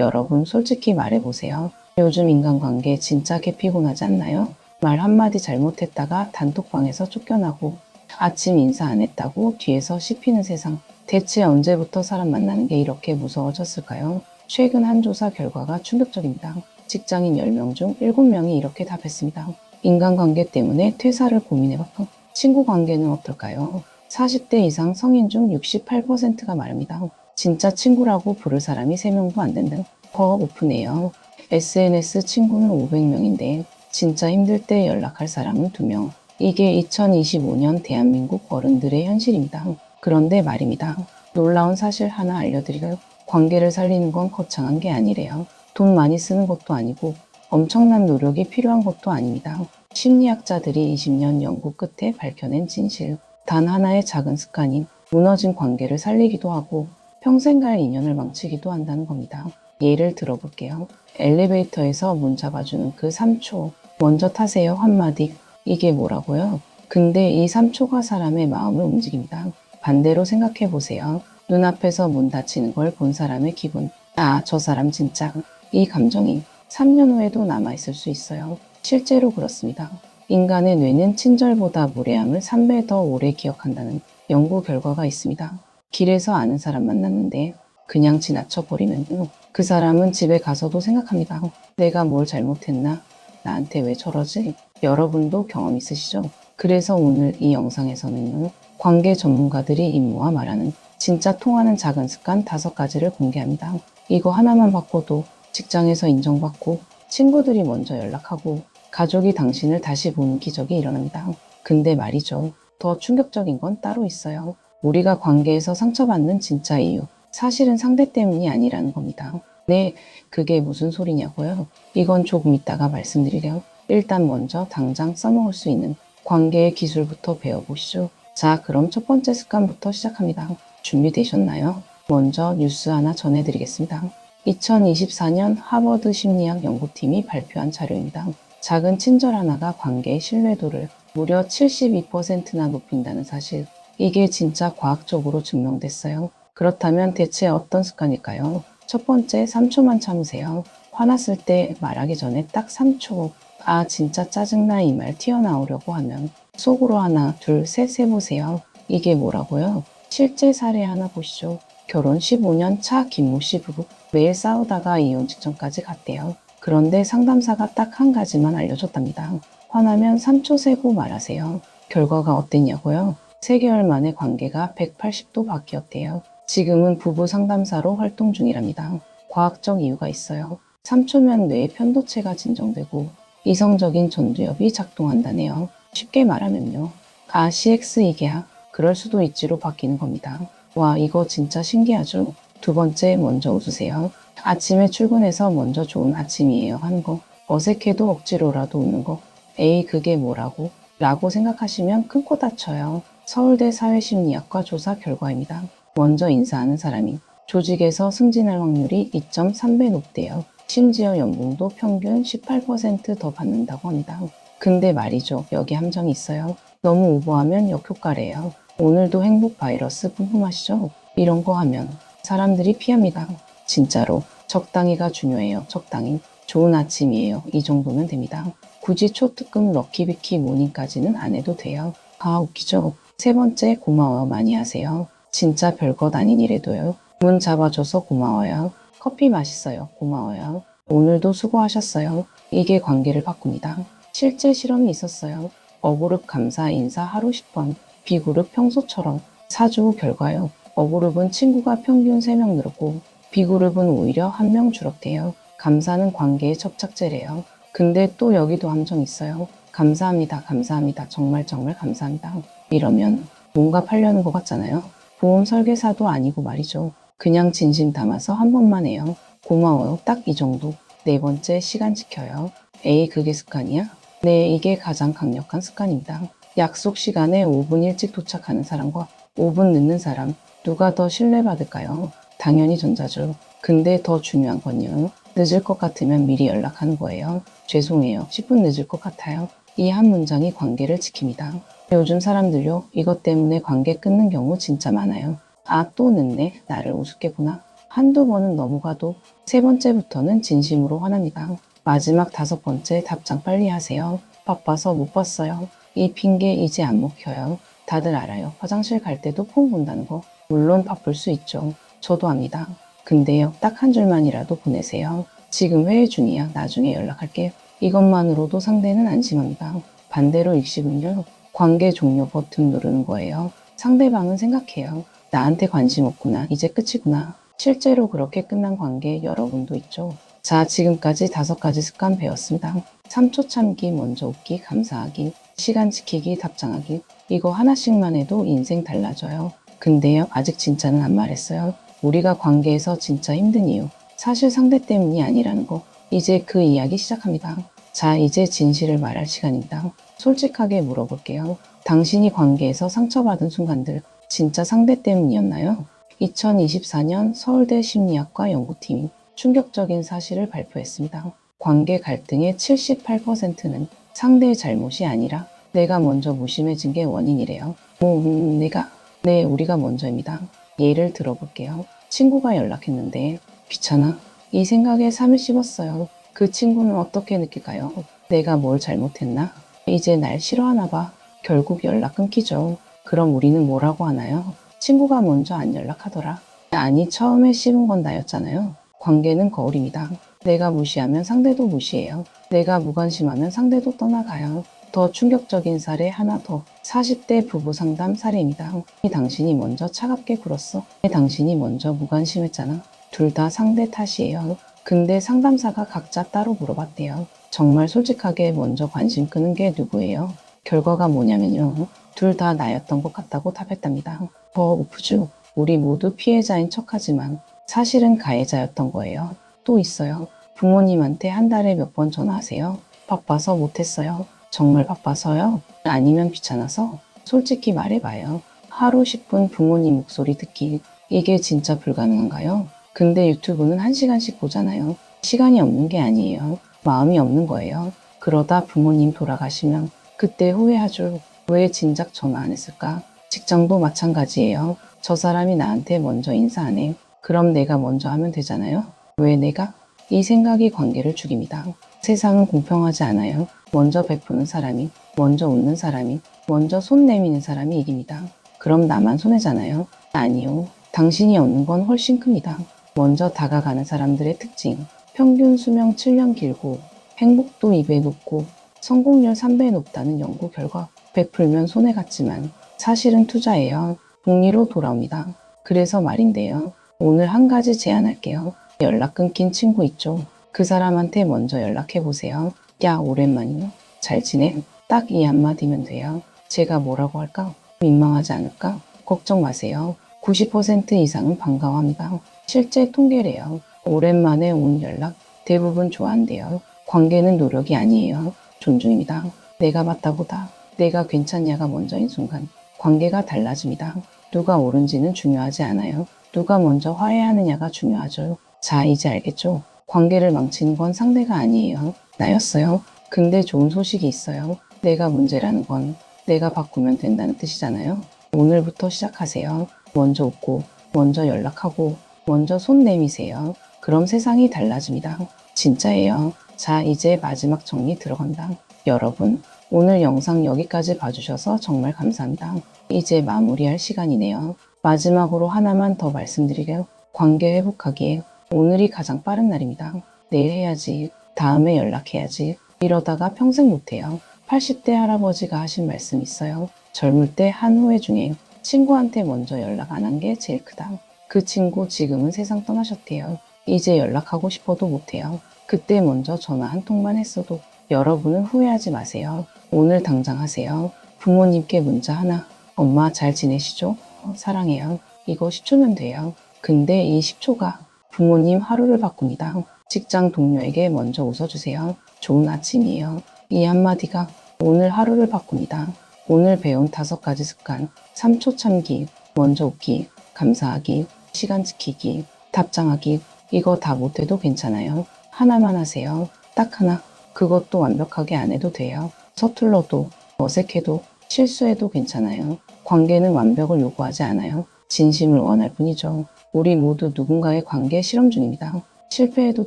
여러분 솔직히 말해보세요. 요즘 인간관계 진짜 개피곤하지 않나요? 말 한마디 잘못했다가 단톡방에서 쫓겨나고 아침 인사 안 했다고 뒤에서 씹히는 세상. 대체 언제부터 사람 만나는 게 이렇게 무서워졌을까요? 최근 한 조사 결과가 충격적입니다. 직장인 10명 중 7명이 이렇게 답했습니다. 인간관계 때문에 퇴사를 고민해봤고 친구 관계는 어떨까요? 40대 이상 성인 중 68%가 말합니다. 진짜 친구라고 부를 사람이 3명도 안 된다. 더 오픈해요. SNS 친구는 500명인데 진짜 힘들 때 연락할 사람은 2명. 이게 2025년 대한민국 어른들의 현실입니다. 그런데 말입니다. 놀라운 사실 하나 알려드리고요. 관계를 살리는 건 거창한 게 아니래요. 돈 많이 쓰는 것도 아니고 엄청난 노력이 필요한 것도 아닙니다. 심리학자들이 20년 연구 끝에 밝혀낸 진실. 단 하나의 작은 습관이 무너진 관계를 살리기도 하고 평생 갈 인연을 망치기도 한다는 겁니다. 예를 들어볼게요. 엘리베이터에서 문 잡아주는 그 3초. 먼저 타세요 한마디. 이게 뭐라고요? 근데 이 3초가 사람의 마음을 움직입니다. 반대로 생각해 보세요. 눈앞에서 문 닫히는 걸 본 사람의 기분. 아, 저 사람 진짜. 이 감정이 3년 후에도 남아있을 수 있어요. 실제로 그렇습니다. 인간의 뇌는 친절보다 무례함을 3배 더 오래 기억한다는 연구 결과가 있습니다. 길에서 아는 사람 만났는데 그냥 지나쳐 버리면 그 사람은 집에 가서도 생각합니다. 내가 뭘 잘못했나? 나한테 왜 저러지? 여러분도 경험 있으시죠? 그래서 오늘 이 영상에서는 관계 전문가들이 임무와 말하는 진짜 통하는 작은 습관 다섯 가지를 공개합니다. 이거 하나만 바꿔도 직장에서 인정받고 친구들이 먼저 연락하고 가족이 당신을 다시 보는 기적이 일어납니다. 근데 말이죠. 더 충격적인 건 따로 있어요. 우리가 관계에서 상처받는 진짜 이유. 사실은 상대 때문이 아니라는 겁니다. 네, 그게 무슨 소리냐고요? 이건 조금 이따가 말씀드리려. 일단 먼저 당장 써먹을 수 있는 관계의 기술부터 배워보시죠. 자, 그럼 첫 번째 습관부터 시작합니다. 준비되셨나요? 먼저 뉴스 하나 전해드리겠습니다. 2024년 하버드 심리학 연구팀이 발표한 자료입니다. 작은 친절 하나가 관계의 신뢰도를 무려 72%나 높인다는 사실. 이게 진짜 과학적으로 증명됐어요. 그렇다면 대체 어떤 습관일까요? 첫 번째, 3초만 참으세요. 화났을 때 말하기 전에 딱 3초. 아, 진짜 짜증나 이 말 튀어나오려고 하면 속으로 하나, 둘, 셋 세보세요. 이게 뭐라고요? 실제 사례 하나 보시죠. 결혼 15년 차 김모 씨 부부. 매일 싸우다가 이혼 직전까지 갔대요. 그런데 상담사가 딱 한 가지만 알려줬답니다. 화나면 3초 세고 말하세요. 결과가 어땠냐고요? 3개월 만에 관계가 180도 바뀌었대요. 지금은 부부 상담사로 활동 중이랍니다. 과학적 이유가 있어요. 3초면 뇌의 편도체가 진정되고 이성적인 전두엽이 작동한다네요. 쉽게 말하면요. 아, CX 이게야. 그럴 수도 있지로 바뀌는 겁니다. 와, 이거 진짜 신기하죠? 두 번째, 먼저 웃으세요. 아침에 출근해서 먼저 좋은 아침이에요 하는 거. 어색해도 억지로라도 웃는 거. 에이, 그게 뭐라고? 라고 생각하시면 큰 코 다쳐요. 서울대 사회심리학과 조사 결과입니다. 먼저 인사하는 사람이 조직에서 승진할 확률이 2.3배 높대요. 심지어 연봉도 평균 18%더 받는다고 합니다. 근데 말이죠. 여기 함정이 있어요. 너무 오버하면 역효과래요. 오늘도 행복 바이러스 궁금하시죠? 이런 거 하면 사람들이 피합니다. 진짜로. 적당히가 중요해요. 적당히. 좋은 아침이에요. 이 정도면 됩니다. 굳이 초특급 럭키비키 모닝까지는 안 해도 돼요. 아, 웃기죠? 세 번째, 고마워요. 많이 하세요. 진짜 별것 아닌 일에도요. 문 잡아줘서 고마워요. 커피 맛있어요. 고마워요. 오늘도 수고하셨어요. 이게 관계를 바꿉니다. 실제 실험이 있었어요. 어그룹 감사 인사 하루 10번, B그룹 평소처럼 4주 후 결과요. 어그룹은 친구가 평균 3명 늘었고 B그룹은 오히려 1명 줄었대요. 감사는 관계의 접착제래요. 근데 또 여기도 함정 있어요. 감사합니다. 감사합니다. 정말 정말 감사합니다. 이러면 뭔가 팔려는 것 같잖아요. 보험 설계사도 아니고 말이죠. 그냥 진심 담아서 한 번만 해요. 고마워요. 딱 이 정도. 네 번째, 시간 지켜요. 에이, 그게 습관이야? 네, 이게 가장 강력한 습관입니다. 약속 시간에 5분 일찍 도착하는 사람과 5분 늦는 사람, 누가 더 신뢰받을까요? 당연히 전자죠. 근데 더 중요한 건요. 늦을 것 같으면 미리 연락하는 거예요. 죄송해요. 10분 늦을 것 같아요. 이 한 문장이 관계를 지킵니다. 요즘 사람들요, 이것 때문에 관계 끊는 경우 진짜 많아요. 아, 또 늦네? 나를 우습게 보나? 한두 번은 넘어가도 세 번째부터는 진심으로 화납니다. 마지막 다섯 번째 답장 빨리 하세요. 바빠서 못 봤어요. 이 핑계 이제 안 먹혀요. 다들 알아요. 화장실 갈 때도 폰 본다는 거. 물론 바쁠 수 있죠. 저도 압니다. 근데요, 딱 한 줄만이라도 보내세요. 지금 회의 중이야. 나중에 연락할게요. 이것만으로도 상대는 안심합니다. 반대로 익식은요, 관계 종료 버튼 누르는 거예요. 상대방은 생각해요. 나한테 관심 없구나. 이제 끝이구나. 실제로 그렇게 끝난 관계 여러분도 있죠. 자, 지금까지 다섯 가지 습관 배웠습니다. 3초 참기, 먼저 웃기, 감사하기, 시간 지키기, 답장하기. 이거 하나씩만 해도 인생 달라져요. 근데요, 아직 진짜는 안 말했어요. 우리가 관계에서 진짜 힘든 이유. 사실 상대 때문이 아니라는 거. 이제 그 이야기 시작합니다. 자, 이제 진실을 말할 시간입니다. 솔직하게 물어볼게요. 당신이 관계에서 상처받은 순간들, 진짜 상대 때문이었나요? 2024년 서울대 심리학과 연구팀이 충격적인 사실을 발표했습니다. 관계 갈등의 78%는 상대의 잘못이 아니라 내가 먼저 무심해진 게 원인이래요. 뭐, 음, 내가, 네, 우리가 먼저입니다. 예를 들어볼게요. 친구가 연락했는데, 귀찮아. 이 생각에 삼을 씹었어요. 그 친구는 어떻게 느낄까요? 내가 뭘 잘못했나? 이제 날 싫어하나 봐. 결국 연락 끊기죠. 그럼 우리는 뭐라고 하나요? 친구가 먼저 안 연락하더라. 아니, 처음에 씹은 건 나였잖아요. 관계는 거울입니다. 내가 무시하면 상대도 무시해요. 내가 무관심하면 상대도 떠나가요. 더 충격적인 사례 하나 더. 40대 부부 상담 사례입니다. 당신이 먼저 차갑게 굴었어. 당신이 먼저 무관심했잖아. 둘 다 상대 탓이에요. 근데 상담사가 각자 따로 물어봤대요. 정말 솔직하게 먼저 관심 끄는 게 누구예요? 결과가 뭐냐면요. 둘 다 나였던 것 같다고 답했답니다. 더 우프죠. 우리 모두 피해자인 척하지만 사실은 가해자였던 거예요. 또 있어요. 부모님한테 한 달에 몇 번 전화하세요. 바빠서 못했어요. 정말 바빠서요? 아니면 귀찮아서? 솔직히 말해봐요. 하루 10분 부모님 목소리 듣기. 이게 진짜 불가능한가요? 근데 유튜브는 1시간씩 보잖아요. 시간이 없는 게 아니에요. 마음이 없는 거예요. 그러다 부모님 돌아가시면 그때 후회하죠. 왜 진작 전화 안 했을까? 직장도 마찬가지예요. 저 사람이 나한테 먼저 인사 안 해. 그럼 내가 먼저 하면 되잖아요. 왜 내가? 이 생각이 관계를 죽입니다. 세상은 공평하지 않아요. 먼저 베푸는 사람이, 먼저 웃는 사람이, 먼저 손 내미는 사람이 이깁니다. 그럼 나만 손해잖아요. 아니요. 당신이 얻는 건 훨씬 큽니다. 먼저 다가가는 사람들의 특징. 평균 수명 7년 길고, 행복도 2배 높고, 성공률 3배 높다는 연구 결과. 베풀면 손해 같지만, 사실은 투자예요. 복리로 돌아옵니다. 그래서 말인데요. 오늘 한 가지 제안할게요. 연락 끊긴 친구 있죠? 그 사람한테 먼저 연락해 보세요. 야, 오랜만이요. 잘 지내? 딱 이 한마디면 돼요. 제가 뭐라고 할까? 민망하지 않을까? 걱정 마세요. 90% 이상은 반가워합니다. 실제 통계래요. 오랜만에 온 연락 대부분 좋아한대요. 관계는 노력이 아니에요. 존중입니다. 내가 맞다보다 내가 괜찮냐가 먼저인 순간 관계가 달라집니다. 누가 옳은지는 중요하지 않아요. 누가 먼저 화해하느냐가 중요하죠. 자, 이제 알겠죠? 관계를 망치는 건 상대가 아니에요. 나였어요. 근데 좋은 소식이 있어요. 내가 문제라는 건 내가 바꾸면 된다는 뜻이잖아요. 오늘부터 시작하세요. 먼저 웃고, 먼저 연락하고, 먼저 손 내미세요. 그럼 세상이 달라집니다. 진짜예요. 자, 이제 마지막 정리 들어간다. 여러분, 오늘 영상 여기까지 봐주셔서 정말 감사합니다. 이제 마무리할 시간이네요. 마지막으로 하나만 더 말씀드리게요. 관계 회복하기에 오늘이 가장 빠른 날입니다. 내일 해야지. 다음에 연락해야지. 이러다가 평생 못해요. 80대 할아버지가 하신 말씀 있어요. 젊을 때 한 후회 중에 친구한테 먼저 연락 안 한 게 제일 크다. 그 친구 지금은 세상 떠나셨대요. 이제 연락하고 싶어도 못해요. 그때 먼저 전화 한 통만 했어도 여러분은 후회하지 마세요. 오늘 당장 하세요. 부모님께 문자 하나. 엄마 잘 지내시죠? 어, 사랑해요. 이거 10초면 돼요. 근데 이 10초가 부모님 하루를 바꿉니다. 직장 동료에게 먼저 웃어주세요. 좋은 아침이에요. 이 한마디가 오늘 하루를 바꿉니다. 오늘 배운 다섯 가지 습관. 3초 참기, 먼저 웃기, 감사하기, 시간 지키기, 답장하기. 이거 다 못해도 괜찮아요. 하나만 하세요. 딱 하나. 그것도 완벽하게 안 해도 돼요. 서툴러도, 어색해도, 실수해도 괜찮아요. 관계는 완벽을 요구하지 않아요. 진심을 원할 뿐이죠. 우리 모두 누군가의 관계 실험 중입니다. 실패해도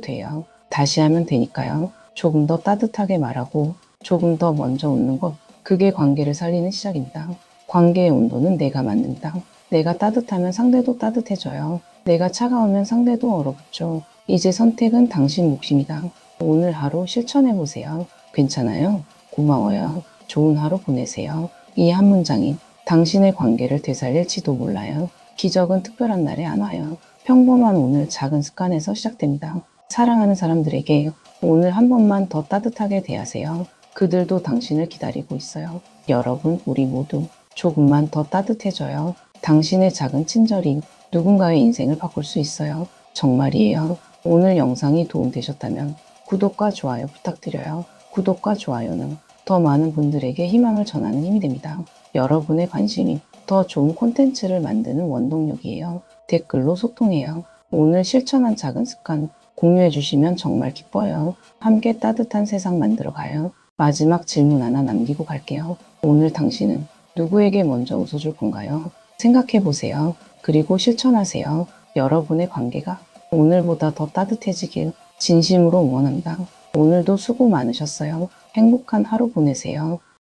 돼요. 다시 하면 되니까요. 조금 더 따뜻하게 말하고 조금 더 먼저 웃는 것. 그게 관계를 살리는 시작입니다. 관계의 온도는 내가 만든다. 내가 따뜻하면 상대도 따뜻해져요. 내가 차가우면 상대도 얼어붙죠. 이제 선택은 당신 몫입니다. 오늘 하루 실천해 보세요. 괜찮아요? 고마워요. 좋은 하루 보내세요. 이 한 문장이 당신의 관계를 되살릴지도 몰라요. 기적은 특별한 날에 안 와요. 평범한 오늘 작은 습관에서 시작됩니다. 사랑하는 사람들에게 오늘 한 번만 더 따뜻하게 대하세요. 그들도 당신을 기다리고 있어요. 여러분, 우리 모두 조금만 더 따뜻해져요. 당신의 작은 친절이 누군가의 인생을 바꿀 수 있어요. 정말이에요. 오늘 영상이 도움되셨다면 구독과 좋아요 부탁드려요. 구독과 좋아요는 더 많은 분들에게 희망을 전하는 힘이 됩니다. 여러분의 관심이 더 좋은 콘텐츠를 만드는 원동력이에요. 댓글로 소통해요. 오늘 실천한 작은 습관 공유해 주시면 정말 기뻐요. 함께 따뜻한 세상 만들어 가요. 마지막 질문 하나 남기고 갈게요. 오늘 당신은 누구에게 먼저 웃어줄 건가요? 생각해 보세요. 그리고 실천하세요. 여러분의 관계가 오늘보다 더 따뜻해지길 진심으로 응원한다. 오늘도 수고 많으셨어요. 행복한 하루 보내세요.